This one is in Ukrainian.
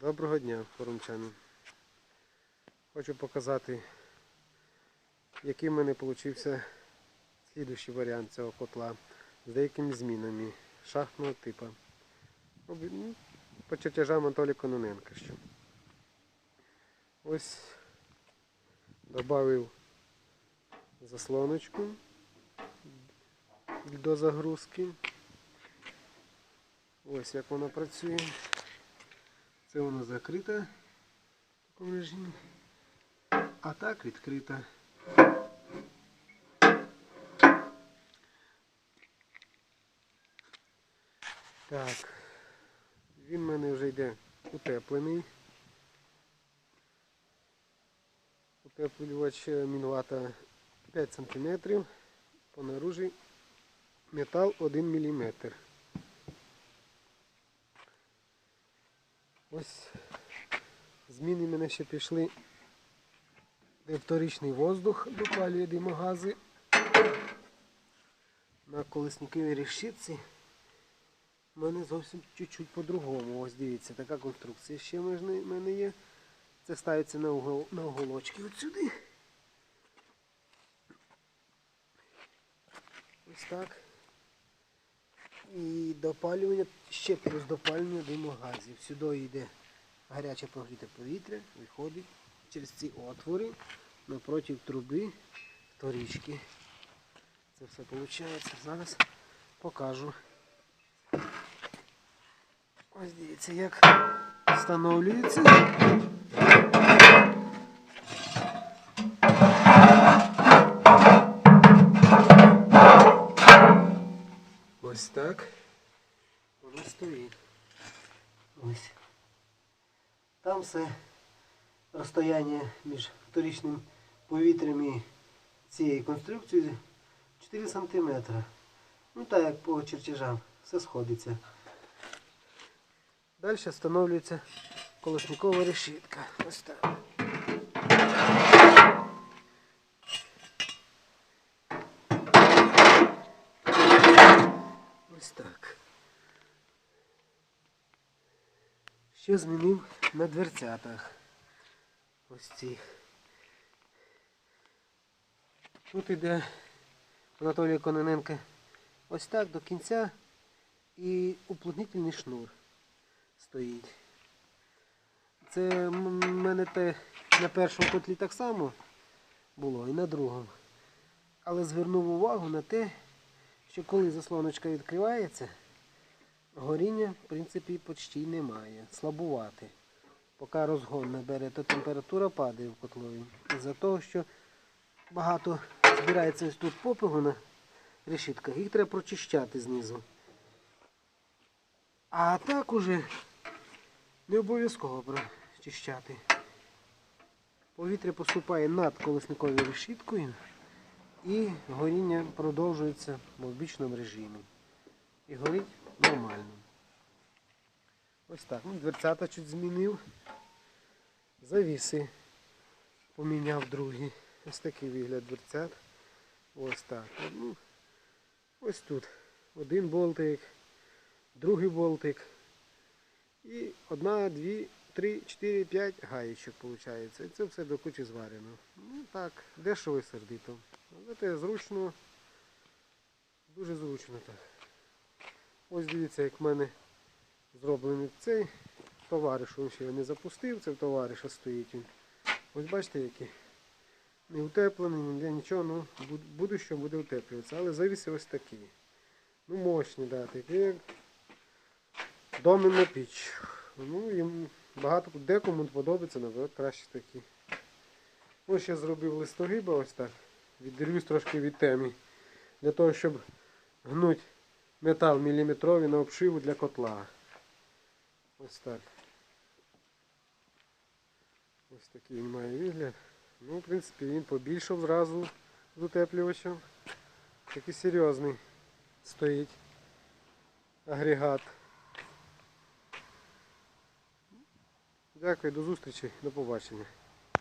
Доброго дня, форумчани. Хочу показати, який в мене вийшов слідуючий варіант цього котла з деякими змінами шахтного типу. Ну, По чертежам Анатолія Кононенка. Що. Ось додав заслоночку до загрузки. Ось як вона працює. Це воно закрита в такому режимі. А так відкрита. Так. Він в мене вже йде утеплений. Утеплювач е, мінвата 5 см. По наружі метал 1 мм. Ось зміни мене ще пішли. Де вторичний воздух допалює димогази. На колесниковій решітці в мене зовсім чуть-чуть по-другому. Ось дивіться, така конструкція ще в мене є. Це ставиться на, угол, на уголочки от сюди. Ось так. І допалювання, ще плюс допалювання димогазів. Сюди йде гаряче прогріте повітря, виходить через ці отвори напроти труби вторічки. Це все виходить. Зараз покажу. Ось дивіться, як встановлюється. Воно. Ось. Там все розстояння між вторичним повітрям і цією конструкцією 4 см. Ну так як по чертежам, все сходиться. Далі встановлюється колосникова решітка. Ось так. Ось так. Що змінив на дверцятах? Ось цих. Тут іде Анатолія Кононенка ось так до кінця і уплотнительний шнур стоїть. Це в мене те на першому котлі так само було і на другому. Але звернув увагу на те, що коли заслоночка відкривається, горіння в принципі почти немає. Слабувати. Поки розгон набере, то температура падає в котлові. Із-за того, що багато збирається тут попелу на решітках, їх треба прочищати знизу. А так уже не обов'язково прочищати. Повітря поступає над колесниковою решіткою і горіння продовжується в обічному режимі. І горить нормально. Ось так. Ну, дверцята чуть змінив. Завіси поміняв другі. Ось такий вигляд дверцят. Ось так. Ну, ось тут. Один болтик, другий болтик. І одна, дві, три, чотири, п'ять гаєчок виходить. І це все до кучі зварено. Ну так, дешево і сердито. Але це зручно. Дуже зручно так. Ось дивіться, як в мене зроблений цей товариш. Він ще не запустив, це в товариша стоїть. Ось бачите, який. Не утеплений, ніде нічого, ну буд- буде що буде утеплюватися. Але завіси ось такі. Ну мощні, да, такі як доменна піч. Ну, їм багато декому подобається, наприклад, краще такі. Ось ще зробив листогиба ось так. Відділюсь трошки від теми. Для того, щоб гнуть метал міліметровий на обшиву для котла. Ось так. Ось такий він має вигляд. Ну, в принципі, він побільшав зразу з утеплювачем. Такий серйозний стоїть агрегат. Дякую, до зустрічі, до побачення.